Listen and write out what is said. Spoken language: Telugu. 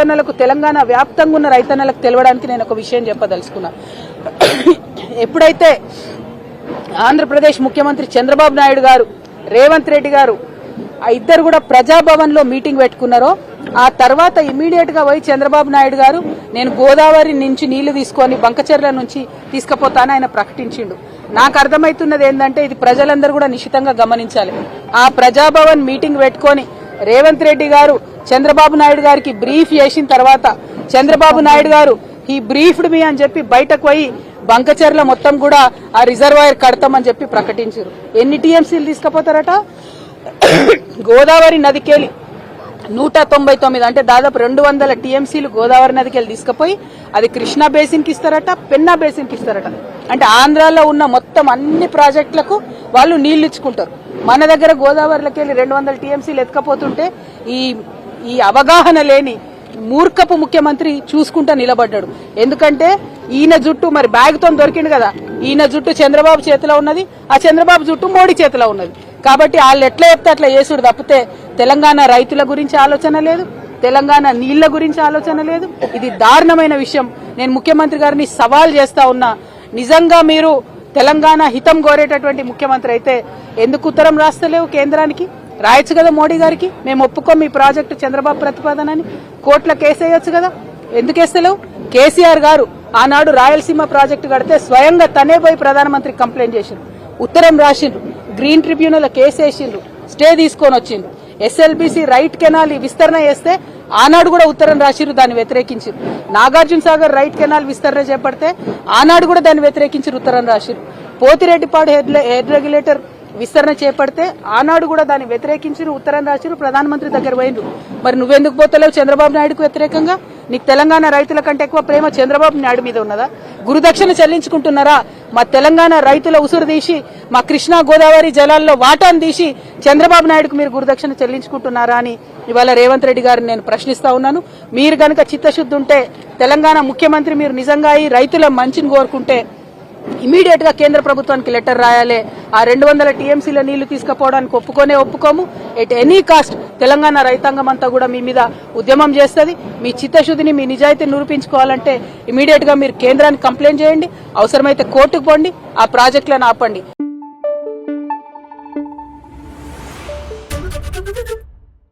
రైతన్నలకు తెలంగాణ వ్యాప్తంగా ఉన్న రైతన్నలకు తెలవడానికి నేను ఒక విషయం చెప్పదలుచుకున్నా. ఎప్పుడైతే ఆంధ్రప్రదేశ్ ముఖ్యమంత్రి చంద్రబాబు నాయుడు గారు రేవంత్ రెడ్డి గారు ఆ ఇద్దరు కూడా ప్రజాభవన్లో మీటింగ్ పెట్టుకున్నారో ఆ తర్వాత ఇమీడియట్గా పోయి చంద్రబాబు నాయుడు గారు నేను గోదావరి నుంచి నీళ్ళు తీసుకొని బంకచెర్ల నుంచి తీసుకుపోతానని ఆయన ప్రకటించిండు. నాకు అర్థమవుతున్నది ఏంటంటే ఇది ప్రజలందరూ కూడా నిశితంగా గమనించాలి. ఆ ప్రజాభవన్ మీటింగ్ పెట్టుకొని రేవంత్ రెడ్డి గారు చంద్రబాబు నాయుడు గారికి బ్రీఫ్ చేసిన తర్వాత చంద్రబాబు నాయుడు గారు ఈ బ్రీఫ్డ్ మీ అని చెప్పి బయటకు పోయి బంకచెర్ల మొత్తం కూడా ఆ రిజర్వాయర్ కడతామని చెప్పి ప్రకటించారు. ఎన్ని టీఎంసీలు తీసుకుపోతారట? గోదావరి నదికెళ్ళి నూట తొంభై తొమ్మిది అంటే దాదాపు రెండు వందల టీఎంసీలు గోదావరి నదికి వెళ్ళి తీసుకుపోయి అది కృష్ణా బేసిన్కి ఇస్తారట పెన్నా బేసిన్కి ఇస్తారట. అంటే ఆంధ్రాలో ఉన్న మొత్తం అన్ని ప్రాజెక్టులకు వాళ్ళు నీళ్ళు ఇచ్చుకుంటారు. మన దగ్గర గోదావరిలోకి వెళ్ళి రెండు వందల టీఎంసీలు ఎత్తుకపోతుంటే ఈ ఈ అవగాహన లేని మూర్ఖపు ముఖ్యమంత్రి చూసుకుంటా నిలబడ్డాడు. ఎందుకంటే ఈయన జుట్టు మరి బ్యాగ్తో దొరికిండు కదా ఈయన జుట్టు చంద్రబాబు చేతిలో ఉన్నది ఆ చంద్రబాబు జుట్టు మోడీ చేతిలో ఉన్నది. కాబట్టి వాళ్ళు ఎట్లా చెప్తే అట్లా చేసుడు తప్పితే తెలంగాణ రైతుల గురించి ఆలోచన లేదు తెలంగాణ నీళ్ళ గురించి ఆలోచన లేదు. ఇది దారుణమైన విషయం. నేను ముఖ్యమంత్రి గారిని సవాల్ చేస్తా ఉన్నా. నిజంగా మీరు తెలంగాణ హితం కోరేటటువంటి ముఖ్యమంత్రి అయితే ఎందుకు ఉత్తరం రాస్తలేవు కేంద్రానికి? రాయొచ్చు కదా మోడీ గారికి? మేము ఒప్పుకోం మీ ప్రాజెక్టు చంద్రబాబు ప్రతిపాదనని. కేసు వేయొచ్చు కదా? ఎందుకు వేస్తలేవు కేసీఆర్ గారు ఆనాడు రాయలసీమ ప్రాజెక్టు కడితే స్వయంగా తనే పోయి ప్రధానమంత్రి కంప్లైంట్ చేసిండ్రు ఉత్తరం రాసిండ్రు గ్రీన్ ట్రిబ్యునల్ కేసేసిండ్రు స్టే తీసుకొని వచ్చిండ్రు ఎస్ఎల్బిసి రైట్ కెనాల్ విస్తరణ చేస్తే ఆనాడు కూడా ఉత్తరం రాసిరు దాన్ని వ్యతిరేకించారు నాగార్జున సాగర్ రైట్ కెనాల్ విస్తరణ చేపడితే ఆనాడు కూడా దాన్ని వ్యతిరేకించి ఉత్తరం రాసిరు పోతిరెడ్డిపాడు హెడ్ హెడ్ రెగ్యులేటర్ విస్తరణ చేపడితే ఆనాడు కూడా దాన్ని వ్యతిరేకించిన ఉత్తరం రాసిరు ప్రధానమంత్రి దగ్గర పోయిండ్రు. మరి నువ్వెందుకు పోతలేవు? చంద్రబాబు నాయుడుకు వ్యతిరేకంగా? నీకు తెలంగాణ రైతుల కంటే ఎక్కువ ప్రేమ చంద్రబాబు నాయుడు మీద ఉన్నదా? గురుదక్షిణ చెల్లించుకుంటున్నారా? మా తెలంగాణ రైతుల ఉసురు తీసి మా కృష్ణా గోదావరి జలాల్లో వాటాను తీసి చంద్రబాబు నాయుడుకు మీరు గురుదక్షిణ చెల్లించుకుంటున్నారా అని ఇవాళ రేవంత్ రెడ్డి గారిని నేను ప్రశ్నిస్తా ఉన్నాను. మీరు గనక చిత్తశుద్ధి ఉంటే తెలంగాణ ముఖ్యమంత్రి మీరు నిజంగా ఈ రైతుల మంచిని కోరుకుంటే ఇమీడియట్గా కేంద్ర ప్రభుత్వానికి లెటర్ రాయాలి. ఆ రెండు వందల టీఎంసీల నీళ్ళు తీసుకుపోవడానికి ఒప్పుకోనే ఒప్పుకోము. ఎట్ ఎనీ కాస్ట్ తెలంగాణ రైతాంగం అంతా కూడా మీ మీద ఉద్యమం చేస్తుంది. మీ చిత్తశుద్ధిని మీ నిజాయితీని నిరూపించుకోవాలంటే ఇమీడియట్గా మీరు కేంద్రానికి కంప్లైంట్ చేయండి. అవసరమైతే కోర్టుకు పోండి. ఆ ప్రాజెక్టులను ఆపండి.